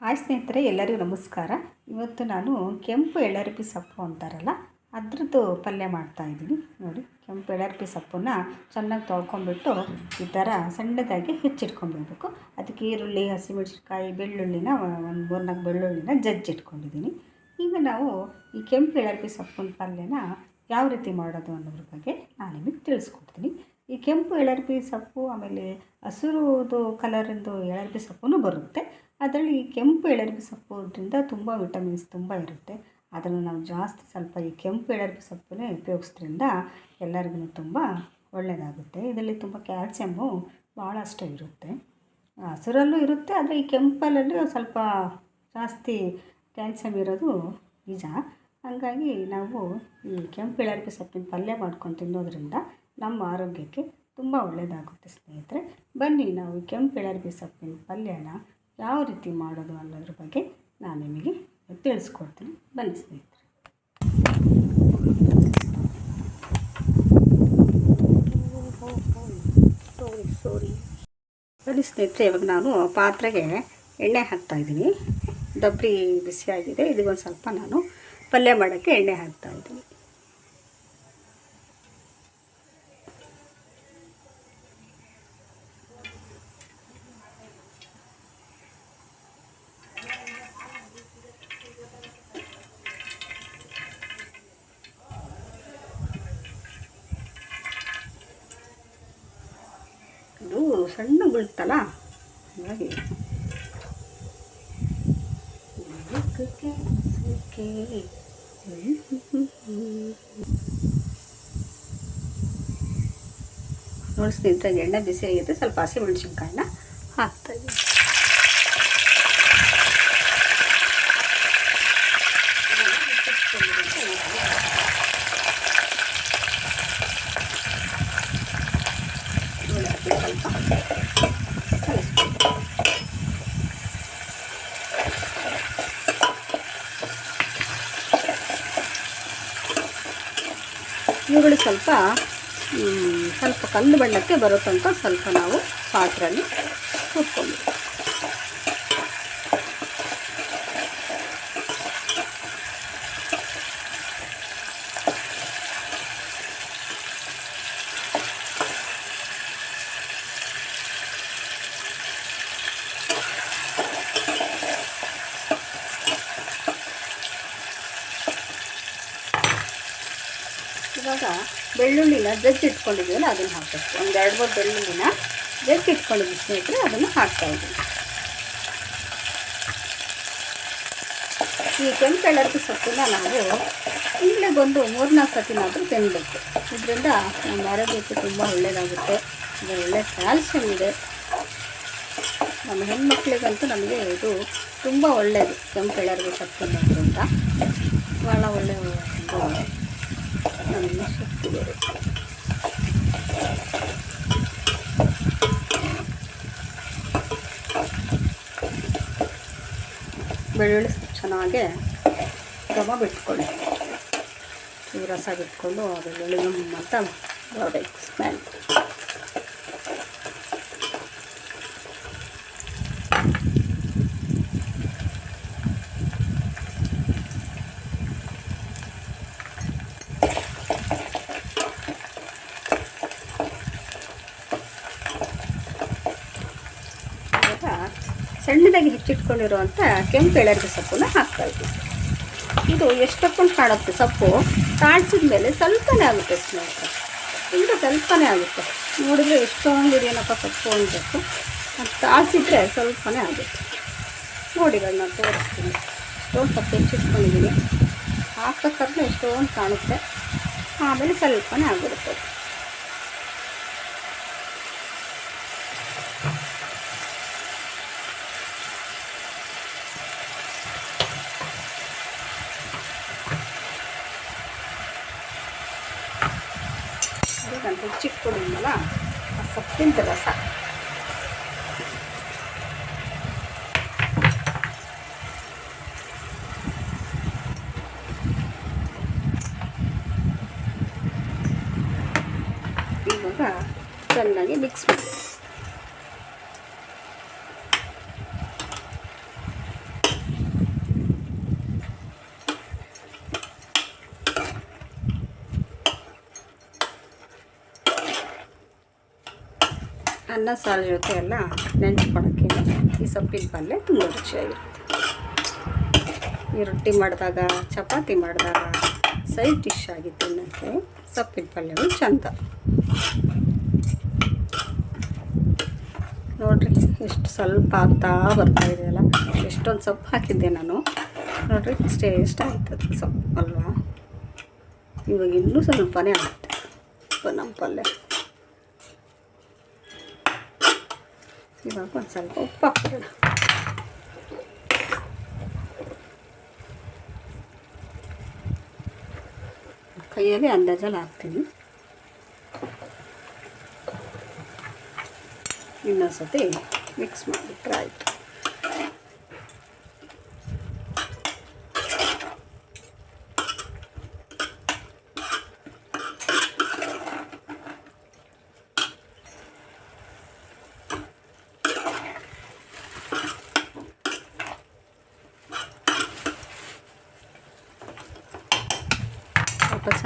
Hi ಸ್ನೇಹಿತರೆ, ಎಲ್ಲರಿಗೂ ನಮಸ್ಕಾರ. ಇವತ್ತು ನಾನು ಕೆಂಪು ಎಳ್ಳರಿಪಿ ಸೊಪ್ಪು ಅಂತಾರಲ್ಲ, ಅದ್ರದ್ದು ಪಲ್ಯ ಮಾಡ್ತಾಯಿದ್ದೀನಿ ನೋಡಿ, ಕೆಂಪು ಎಳ್ಳರಿಪಿ ಸೊಪ್ಪನ್ನು ಚೆನ್ನಾಗಿ ತೊಳ್ಕೊಂಬಿಟ್ಟು ಈ ಥರ ಸಣ್ಣದಾಗಿ ಹೆಚ್ಚಿಟ್ಕೊಂಬಿಡ್ಬೇಕು ಅದಕ್ಕೆ ಈರುಳ್ಳಿ, ಹಸಿಮೆಣಸಿನ್ಕಾಯಿ, ಬೆಳ್ಳುಳ್ಳಿನ, ಒಂದು ಮೂರ್ನಾಲ್ಕು ಬೆಳ್ಳುಳ್ಳಿನ ಜಜ್ಜಿಟ್ಕೊಂಡಿದ್ದೀನಿ. ಈಗ ನಾವು ಈ ಕೆಂಪು ಎಳ್ಳರಿಪಿ ಸೊಪ್ಪಿನ ಪಲ್ಯನ ಯಾವ ರೀತಿ ಮಾಡೋದು ಅನ್ನೋದ್ರ ಬಗ್ಗೆ ನಾನು ನಿಮಗೆ ತಿಳಿಸ್ಕೊಡ್ತೀನಿ. ಈ ಕೆಂಪು ಎಳರ್ಬಿ ಸೊಪ್ಪು ಆಮೇಲೆ ಹಸಿರುದು ಕಲರಿಂದು ಎಳರ್ಬಿ ಸೊಪ್ಪು ಬರುತ್ತೆ. ಅದರಲ್ಲಿ ಈ ಕೆಂಪು ಎಳರ್ಬಿ ಸೊಪ್ಪುದ್ರಿಂದ ತುಂಬ ವಿಟಮಿನ್ಸ್ ತುಂಬ ಇರುತ್ತೆ. ಅದನ್ನು ನಾವು ಜಾಸ್ತಿ ಸ್ವಲ್ಪ ಈ ಕೆಂಪು ಎಳರ್ಬಿ ಸೊಪ್ಪನ್ನೇ ಉಪಯೋಗಿಸೋದ್ರಿಂದ ಎಲ್ಲರಿಗೂ ತುಂಬ ಒಳ್ಳೆಯದಾಗುತ್ತೆ ಇದರಲ್ಲಿ ತುಂಬ ಕ್ಯಾಲ್ಸಿಯಮ್ಮು ಭಾಳಷ್ಟು ಇರುತ್ತೆ. ಹಸಿರಲ್ಲೂ ಇರುತ್ತೆ, ಆದರೆ ಈ ಕೆಂಪಲ್ಲೂ ಸ್ವಲ್ಪ ಜಾಸ್ತಿ ಕ್ಯಾಲ್ಸಿಯಮ್ ಇರೋದು ನಿಜ. ಹಾಗಾಗಿ ನಾವು ಈ ಕೆಂಪು ಎಳರ್ಪಿ ಸೊಪ್ಪಿನ ಪಲ್ಯ ಮಾಡ್ಕೊಂಡು ತಿನ್ನೋದ್ರಿಂದ ನಮ್ಮ ಆರೋಗ್ಯಕ್ಕೆ ತುಂಬ ಒಳ್ಳೆಯದಾಗುತ್ತೆ, ಸ್ನೇಹಿತರೆ. ಬನ್ನಿ ನಾವು ಕೆಂಪು ಎಳರ್ಬಿ ಸೊಪ್ಪಿನ ಪಲ್ಯನ ಯಾವ ರೀತಿ ಮಾಡೋದು ಅನ್ನೋದ್ರ ಬಗ್ಗೆ ನಾನು ನಿಮಗೆ ತಿಳಿಸ್ಕೊಡ್ತೀನಿ. ಬನ್ನಿ, ಸ್ನೇಹಿತರೆ. ಬನ್ನಿ, ಸ್ನೇಹಿತರೆ, ಇವಾಗ ನಾನು ಪಾತ್ರೆಗೆ ಎಣ್ಣೆ ಹಾಕ್ತಾಯಿದ್ದೀನಿ ದಬ್ರಿ ಬಿಸಿಯಾಗಿದೆ. ಇದಕ್ಕೊಂದು ಸ್ವಲ್ಪ ನಾನು ಪಲ್ಯ ಮಾಡೋಕ್ಕೆ ಎಣ್ಣೆ ಹಾಕ್ತಾಯಿದ್ದೀನಿ ಇದು ಸಣ್ಣ ಬೀಳ್ತಲ್ಲ ಹಾಗಾಗಿ ಬೆಳಕಕ್ಕೆ ಸುಕ್ಕೆ. ನೋಡಿ ಸ್ನೇಹಿತರೆ ಎಣ್ಣೆ ಬಿಸಿ ಆಗಿದೆ ಸ್ವಲ್ಪ ಹಸಿ ಮೆಣಸಿನ್ಕಾಯಿನ ಹಾಕ್ತಾ ಇದ್ದೀನಿ ನೋಡಿ ಅದಕ್ಕೆ ಸ್ವಲ್ಪ ಇವುಗಳು ಸ್ವಲ್ಪ ಸ್ವಲ್ಪ ಕಲ್ಲು ಬಣ್ಣಕ್ಕೆ ಬರೋ ತನಕ ಸ್ವಲ್ಪ ನಾವು ಪಾತ್ರೆಯಲ್ಲಿ ಹುರ್ಕೊಂಡು ಇವಾಗ ಬೆಳ್ಳುಳ್ಳಿನ ಜಜ್ಜಿ ಇಟ್ಕೊಂಡಿದ್ದೀವಲ್ಲ, ಅದನ್ನು ಹಾಕಬೇಕು. ಒಂದು ಎರಡು ಮೂರು ಬೆಳ್ಳುಳ್ಳಿನ ಜಜ್ಜಿ ಇಟ್ಕೊಂಡಿದ್ದೀವಿ ಸ್ನೇಹಿತರೆ, ಅದನ್ನು ಹಾಕ್ತಾ ಇದ್ದೀವಿ. ಈ ಕೆಂಪು ಕಲರ್ದು ಸೊಪ್ಪನ್ನ ನಾವು ತಿಂಗಳಿಗೊಂದು ಮೂರ್ನಾಲ್ಕು ಸತಿನಾದರೂ ತಿನ್ನಬೇಕು ಇದರಿಂದ ನಮ್ಮ ಆರೋಗ್ಯಕ್ಕೆ ತುಂಬ ಒಳ್ಳೆಯದಾಗುತ್ತೆ ಇದು ಒಳ್ಳೆ ಕ್ಯಾಲ್ಸಿಯಂ ಇದೆ. ನಮ್ಮ ಹೆಣ್ಮಕ್ಳಿಗಂತೂ ನಮಗೆ ಇದು ತುಂಬ ಒಳ್ಳೆಯದು ಕೆಂಪು ಕಲರ್ದು ಸೊಪ್ಪು ಅಂತ. ಭಾಳ ಒಳ್ಳೆಯ ಒಂದು ನಮಗೆ ಶಕ್ತಿ ಬರುತ್ತೆ ಬೆಳ್ಳುಳ್ಳಿ ಚೆನ್ನಾಗೆ ರವ ಬಿಟ್ಕೊಳ್ಳಿ. ಈ ರಸ ಬಿಟ್ಕೊಂಡು ಬೆಳ್ಳುಳ್ಳಿ ಅಂತ ಬರಬೇಕು ಇವಾಗ ಸಣ್ಣದಾಗಿ ಹೆಚ್ಚಿಟ್ಕೊಂಡಿರುವಂಥ ಕೆಂಪು ಎಳರಿಗೆ ಸೊಪ್ಪನ್ನ ಹಾಕ್ತಾ ಇದ್ದೀವಿ ಇದು ಎಷ್ಟೊಕ್ಕೊಂಡು ಕಾಣುತ್ತೆ ಸೊಪ್ಪು? ಕಾಣಿಸಿದ ಮೇಲೆ ಸ್ವಲ್ಪನೇ ಆಗುತ್ತೆ ಸ್ನೇಹಿತರೆ ತುಂಬ ಸ್ವಲ್ಪನೇ ಆಗುತ್ತೆ. ನೋಡಿದ್ರೆ ಎಷ್ಟೊಂದು ಇದೇನಪ್ಪ ಸೊಪ್ಪು ಅನ್ಬೇಕು ಅದು ತಾಳ್ಸಿದ್ರೆ ಸ್ವಲ್ಪನೇ ಆಗುತ್ತೆ. ನೋಡಿ ನಾನು ತೋರಿಸ್ತೀನಿ. ಎಷ್ಟೊಂದು ಸೊಪ್ಪು ಹೆಚ್ಚಿಟ್ಕೊಂಡಿದ್ದೀನಿ. ಹಾಕೋಕ್ಕಾದ್ರೆ ಎಷ್ಟೊಂದು ಕಾಣುತ್ತೆ. ಆಮೇಲೆ ಸ್ವಲ್ಪನೇ ಆಗಿರುತ್ತೆ ಅದು ನಾನು ಹೆಚ್ಚಿಟ್ಕೊಂಡಿದ್ನಲ್ಲ ಆ ಸೊಪ್ಪಿನ ರಸ ಇವಾಗ ಚೆನ್ನಾಗಿ ಮಿಕ್ಸ್ ಮಾಡಿ ಅನ್ನ ಸಾರು ಜೊತೆ ಎಲ್ಲ ನೆಂಚ್ಕೊಳಕ್ಕೆ ಈ ಸೊಪ್ಪಿನ ಪಲ್ಯ ತುಂಬ ರುಚಿಯಾಗಿರುತ್ತೆ. ಈ ರೊಟ್ಟಿ ಮಾಡಿದಾಗ, ಚಪಾತಿ ಮಾಡಿದಾಗ ಸೈಡ್ ಡಿಶ್ ಆಗಿ ತಿನ್ನೋಕ್ಕೆ ಸೊಪ್ಪಿನ ಪಲ್ಯವು ಚಂದ. ನೋಡ್ರಿ, ಎಷ್ಟು ಸ್ವಲ್ಪ ಆಗ್ತಾ ಬರ್ತಾ ಇದೆಯಲ್ಲ ಎಷ್ಟೊಂದು ಸೊಪ್ಪು ಹಾಕಿದ್ದೆ ನಾನು. ನೋಡ್ರಿ ಇಷ್ಟೇ ಇಷ್ಟ ಆಯ್ತದೆ ಸೊಪ್ಪು ಅಲ್ವಾ? ಇವಾಗ ಇನ್ನೂ ಸ್ವಲ್ಪನೇ ಆಗುತ್ತೆ. ನಮ್ಮ ಪಲ್ಯ. ಇವಾಗ ಒಂದು ಸ್ವಲ್ಪ ಉಪ್ಪು ಹಾಕ್ಬಿಡೋಣ ಕೈಯಲ್ಲಿ ಅಂದಾಜಲ್ಲಿ ಹಾಕ್ತೀನಿ ಇನ್ನೊಂದ್ಸತಿ ಮಿಕ್ಸ್ ಮಾಡಿಬಿಟ್ರೆ ಆಯಿತು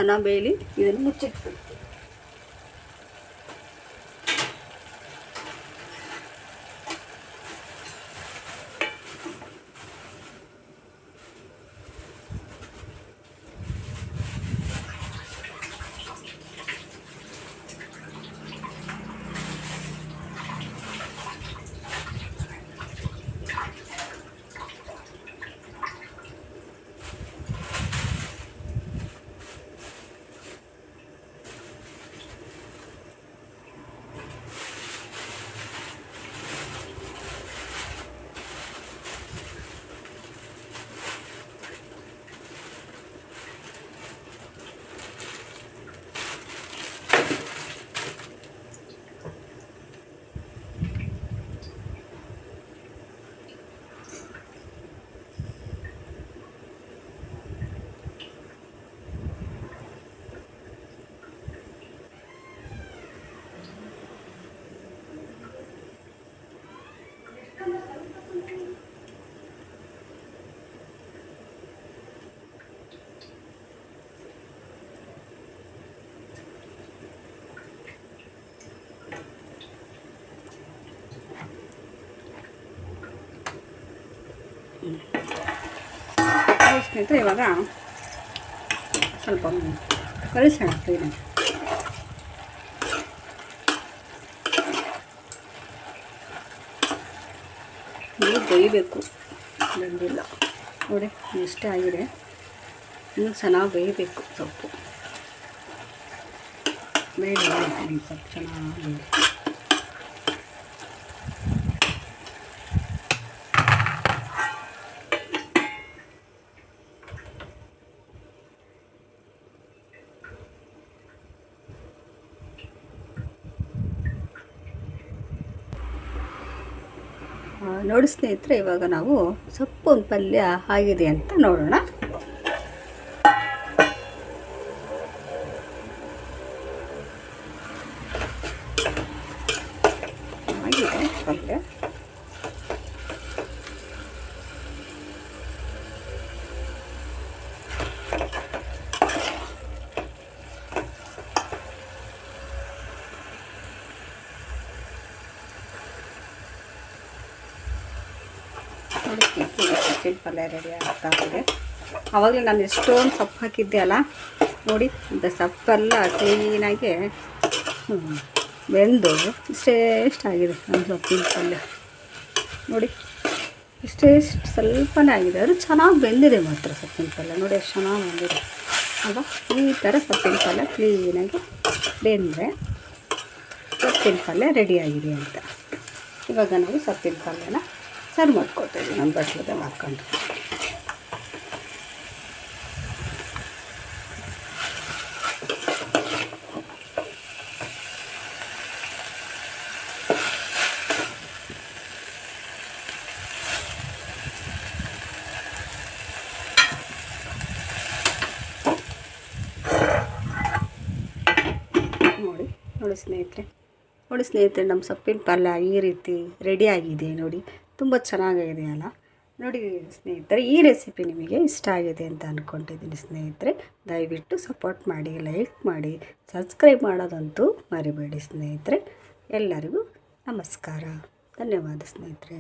ಸ್ವಲ್ಪ ಚೆನ್ನಾಗಿ ಬೇಯಲಿ ಇದನ್ನು ಮುಚ್ಚಿಟ್ಬಿಡ್ತೀನಿ ಹಾಯ್ ಸ್ನೇಹಿತರೆ, ಇವಾಗ ಸ್ವಲ್ಪ ಕಳಿಸೋಣ ಕ್ಲೀನಾಗಿ ಇದು ಬೇಯಬೇಕು. ಬಂದಿಲ್ಲ ನೋಡಿ, ಇಷ್ಟ ಆಗಿದೆ. ಇನ್ನೂ ಚೆನ್ನಾಗಿ ಬೇಯಬೇಕು ಸೊಪ್ಪು. ಬೇಡ ಸ್ವಲ್ಪ ಚೆನ್ನಾಗಿ ನೋಡಿ ಸ್ನೇಹಿತರೆ ಇವಾಗ ನಾವು ಸೊಪ್ಪು ಪಲ್ಯ ಆಗಿದೆ ಅಂತ ನೋಡೋಣ. ಆಗಿದೆ ಪಲ್ಯ. ನೋಡಿ ಸೊಪ್ಪಿನ ಪಲ್ಯ ರೆಡಿ ಆಗ್ತಾ ಇದೆ. ಆವಾಗಲೇ ನಾನು ಎಷ್ಟೊಂದು ಸೊಪ್ಪು ಹಾಕಿದ್ದೆ ಅಲ್ಲ, ನೋಡಿ ಸೊಪ್ಪೆಲ್ಲ ಕ್ಲೀನಾಗಿ ಬೆಂದು ಇಷ್ಟೇ ಆಗಿದೆ ನನ್ನ ಸೊಪ್ಪಿನ ಪಲ್ಯ. ನೋಡಿ ಇಷ್ಟೇ ಇಷ್ಟು ಸ್ವಲ್ಪನೇ ಆಗಿದೆ. ಅದು ಚೆನ್ನಾಗಿ ಬೆಂದಿದೆ ಮಾತ್ರ ಸೊಪ್ಪಿನ ಪಲ್ಯ. ನೋಡಿ ಎಷ್ಟು ಚೆನ್ನಾಗಿ ಬಂದಿದೆ. ಅಲ್ವಾ? ಈ ಥರ ಸೊಪ್ಪಿನ ಪಲ್ಯ ಕ್ಲೀನಾಗಿ ಬೆಂದರೆ ಸೊಪ್ಪಿನ ಪಲ್ಯ ರೆಡಿಯಾಗಿದೆ ಅಂತ. ಇವಾಗ ನಾವು ಸೊಪ್ಪಿನ ಪಲ್ಯನ ಸರ್ವ್ ಮಾಡ್ಕೊತಾ ನಮ್ಮ ಬಸ್ಲದೆ ಮಾಡ್ಕೊಂಡು. ನೋಡಿ ನೋಡಿ ಸ್ನೇಹಿತರೆ. ನೋಡಿ ಸ್ನೇಹಿತರೆ, ನಮ್ಮ ಸೊಪ್ಪಿನ ಪಲ್ಯ ಈ ರೀತಿ ರೆಡಿ ಆಗಿದೆ ನೋಡಿ. ತುಂಬ ಚೆನ್ನಾಗಾಗಿದೆ ಅಲ್ಲ. ನೋಡಿ ಸ್ನೇಹಿತರೆ, ಈ ರೆಸಿಪಿ ನಿಮಗೆ ಇಷ್ಟ ಆಗಿದೆ ಅಂತ ಅಂದ್ಕೊಂಡಿದ್ದೀನಿ ಸ್ನೇಹಿತರೆ. ದಯವಿಟ್ಟು ಸಪೋರ್ಟ್ ಮಾಡಿ ಲೈಕ್ ಮಾಡಿ ಸಬ್ಸ್ಕ್ರೈಬ್ ಮಾಡೋದಂತೂ ಮರಿಬೇಡಿ ಸ್ನೇಹಿತರೆ. ಎಲ್ಲರಿಗೂ ನಮಸ್ಕಾರ. ಧನ್ಯವಾದ ಸ್ನೇಹಿತರೆ.